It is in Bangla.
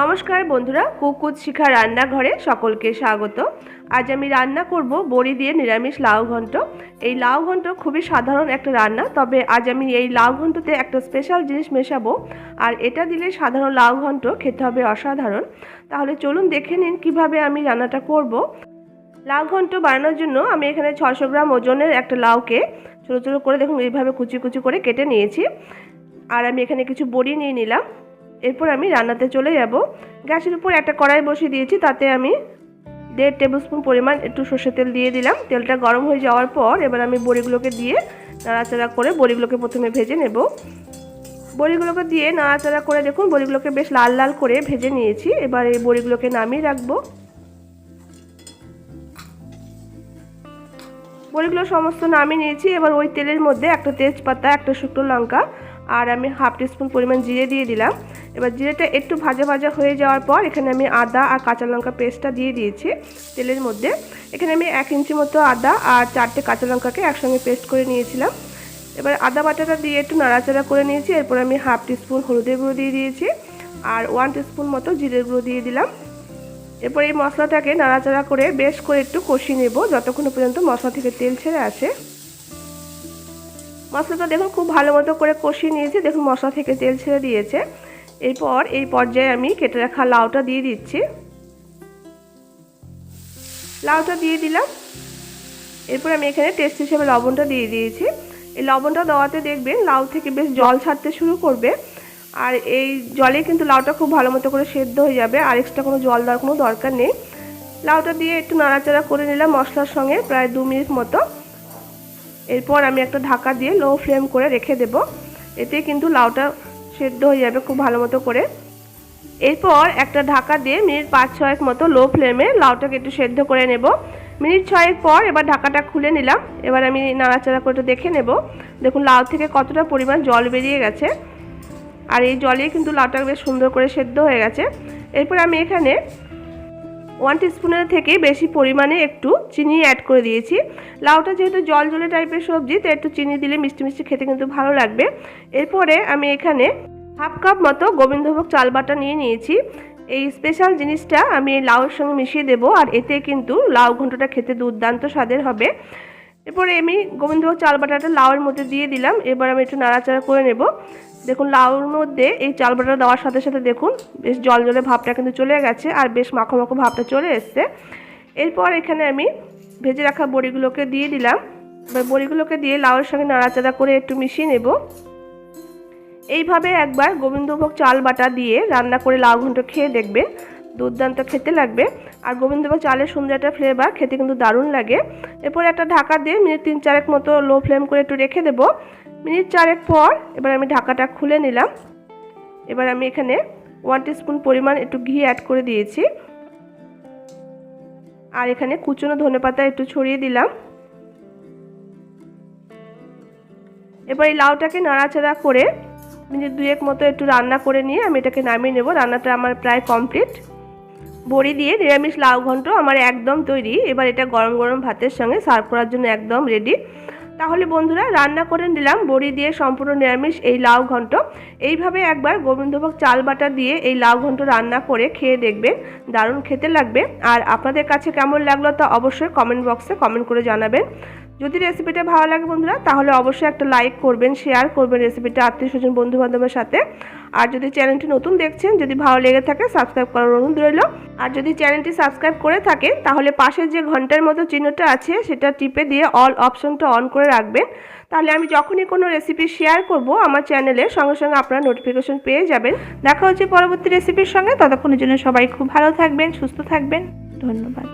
নমস্কার বন্ধুরা কুকুত শিখা রান্নাঘরে সকলকে স্বাগত। আজ আমি রান্না করব বড়ি দিয়ে নিরামিষ লাউ ঘন্ট। এই লাউ ঘন্ট খুবই সাধারণ একটা রান্না, তবে আজ আমি এই লাউ ঘন্টতে একটা স্পেশাল জিনিস মেশাবো। আর এটা দিলে সাধারণ লাউ ঘন্ট খেতে হবে অসাধারণ। তাহলে চলুন দেখে নিন কীভাবে আমি রান্নাটা করব। লাউ ঘন্ট বানানোর জন্য আমি এখানে ছশো গ্রাম ওজনের একটা লাউকে ছোটো ছোটো করে দেখুন, এইভাবে কুচি কুচি করে কেটে নিয়েছি। আর আমি এখানে কিছু বড়ি নিয়ে নিলাম। এরপর আমি রান্নাতে চলে যাব। গ্যাসের উপর একটা কড়াই বসিয়ে দিয়েছি, তাতে আমি দেড় টেবিল স্পুন পরিমাণ একটু সর্ষের তেল দিয়ে দিলাম। তেলটা গরম হয়ে যাওয়ার পর এবার আমি বড়িগুলোকে দিয়ে নাড়াচাড়া করে বড়িগুলোকে প্রথমে ভেজে নেব। বড়িগুলোকে দিয়ে নাড়াচাড়া করে দেখুন, বড়িগুলোকে বেশ লাল লাল করে ভেজে নিয়েছি। এবার এই বড়িগুলোকে নামিয়ে রাখব। বড়িগুলো সমস্ত নামিয়ে নিয়েছি। এবার ওই তেলের মধ্যে একটা তেজপাতা, একটা শুকনো লঙ্কা আর আমি হাফ টিস্পুন পরিমাণ জিরে দিয়ে দিলাম। এবার জিরেটা একটু ভাজা ভাজা হয়ে যাওয়ার পর এখানে আমি আদা আর কাঁচা লঙ্কা পেস্টটা দিয়ে দিয়েছি তেলের মধ্যে। এখানে আমি এক ইঞ্চি মতো আদা আর চারটে কাঁচা লঙ্কাকে একসঙ্গে পেস্ট করে নিয়েছিলাম। এবার আদা বাটাটা দিয়ে একটু নাড়াচাড়া করে নিয়েছি, এরপর আমি হাফ টিস্পুন হলুদের গুঁড়ো দিয়ে দিয়েছি আর ওয়ান টিস্পুন মতো জিরের গুঁড়ো দিয়ে দিলাম। এরপর এই মশলাটাকে নাড়াচাড়া করে বেশ করে একটু কষিয়ে নেব, যতক্ষণ পর্যন্ত মশলা থেকে তেল ছেড়ে আসে। মশলাটা দেখুন খুব ভালো মতো করে কষিয়ে নিয়েছি। দেখুন মশলা থেকে তেল ছেড়ে দিয়েছে। এরপর এই পর্যায়ে আমি কেটে রাখা লাউটা দিয়ে দিচ্ছি। লাউটা দিয়ে দিলাম। এরপর আমি এখানে টেস্ট হিসেবে লবণটা দিয়ে দিয়েছি। এই লবণটা দেওয়াতে দেখবেন লাউ থেকে বেশ জল ছাড়তে শুরু করবে। আর এই জলে কিন্তু লাউটা খুব ভালো মতো করে সেদ্ধ হয়ে যাবে। আর এক্সট্রা কোনো জল দেওয়ার কোনো দরকার নেই। লাউটা দিয়ে একটু নাড়াচাড়া করে নিলাম মশলার সঙ্গে প্রায় দু মিনিট মতো। এরপর আমি একটা ঢাকা দিয়ে লো ফ্লেম করে রেখে দেব। এতে কিন্তু লাউটা সেদ্ধ হয়ে যাবে খুব ভালো মতো করে। এরপর একটা ঢাকা দিয়ে মিনিট পাঁচ ছয়েক মতো লো ফ্লেমে লাউটাকে একটু সেদ্ধ করে নেব। মিনিট ছয়েক পর এবার ঢাকাটা খুলে নিলাম। এবার আমি নাড়াচাড়া করে একটু দেখে নেব। দেখুন, লাউ থেকে কতটা পরিমাণ জল বেরিয়ে গেছে। আর এই জলে কিন্তু লাউটা বেশ সুন্দর করে সেদ্ধ হয়ে গেছে। এরপর আমি এখানে ওয়ান টিস্পুনের থেকে বেশি পরিমাণে একটু চিনি অ্যাড করে দিয়েছি। লাউটা যেহেতু জল জলে টাইপের সবজি, তো একটু চিনি দিলে মিষ্টি মিষ্টি খেতে কিন্তু ভালো লাগবে। এরপরে আমি এখানে হাফ কাপ মতো গোবিন্দভোগ চাল বাটা নিয়ে নিয়েছি। এই স্পেশাল জিনিসটা আমি এই লাউয়ের সঙ্গে মিশিয়ে দেব, আর এতে কিন্তু লাউ ঘন্টটা খেতে দুর্দান্ত স্বাদের হবে। এরপরে আমি গোবিন্দভোগ চাল বাটাটা লাউয়ের মধ্যে দিয়ে দিলাম। এবার আমি একটু নাড়াচাড়া করে নেব। দেখুন, লাউর মধ্যে এই চাল বাটা দেওয়ার সাথে সাথে দেখুন, বেশ জল জলে ভাবটা কিন্তু চলে গেছে আর বেশ মাখো মাখো ভাবটা চলে এসছে। এরপর এখানে আমি ভেজে রাখা বড়িগুলোকে দিয়ে দিলাম। এবার বড়িগুলোকে দিয়ে লাউয়ের সঙ্গে নাড়াচাড়া করে একটু মিশিয়ে নেব। এইভাবে একবার গোবিন্দভোগ চাল বাটা দিয়ে রান্না করে লাউ ঘন্ট খেয়ে দেখবেন, দুর্দান্ত খেতে লাগবে। আর গোবিন্দভোগ চালের সুন্দর একটা ফ্লেভার খেতে কিন্তু দারুণ লাগে। এরপর একটা ঢাকা দিয়ে মিনিট তিন চারেক মতো লো ফ্লেম করে একটু রেখে দেবো। মিনিট চারেক পর এবার আমি ঢাকাটা খুলে নিলাম। এবার আমি এখানে ওয়ান স্পুন পরিমাণ একটু ঘি অ্যাড করে দিয়েছি। আর এখানে কুচনো ধনে পাতা একটু ছড়িয়ে দিলাম। এবার এই লাউটাকে নাড়াচাড়া করে মিনিট দুয়েক মতো একটু রান্না করে নিয়ে আমি এটাকে নামিয়ে নেব। রান্নাটা আমার প্রায় কমপ্লিট বড়ি দিয়ে নিরামিষ লাউ ঘন্ট আমার একদম তৈরি। এবার এটা গরম গরম ভাতের সঙ্গে সার্ভ করার জন্য একদম রেডি তাহলে বন্ধুরা রান্না করে নিলাম, বড়ি দিয়ে সম্পূর্ণ নিরামিষ এই লাউ ঘন্ট। এইভাবে একবার গোবিন্দভোগ চাল বাটা দিয়ে এই লাউ ঘন্ট রান্না করে খেয়ে দেখবেন, দারুণ খেতে লাগবে। আর আপনাদের কাছে কেমন লাগল তা অবশ্যই কমেন্ট বক্সে কমেন্ট করে জানাবেন। যদি রেসিপিটা ভালো লাগে বন্ধুরা, তাহলে অবশ্যই একটা লাইক করবেন শেয়ার করবেন রেসিপিটা আত্মীয় স্বজন বন্ধু বান্ধবের সাথে। আর যদি চ্যানেলটি নতুন দেখছেন, যদি ভালো লেগে থাকে সাবস্ক্রাইব করার অনুরোধ রইল। আর যদি চ্যানেলটি সাবস্ক্রাইব করে থাকেন তাহলে পাশে যে ঘণ্টার মতো চিহ্নটা আছে, সেটা টিপে দিয়ে অল অপশনটা অন করে রাখবেন। তাহলে আমি যখনই কোনো রেসিপি শেয়ার করব, আমার চ্যানেলে সঙ্গে সঙ্গে আপনারা নোটিফিকেশন পেয়ে যাবেন। দেখা হচ্ছে পরবর্তী রেসিপির সঙ্গে, ততক্ষণের জন্য সবাই খুব ভালো থাকবেন, সুস্থ থাকবেন। ধন্যবাদ।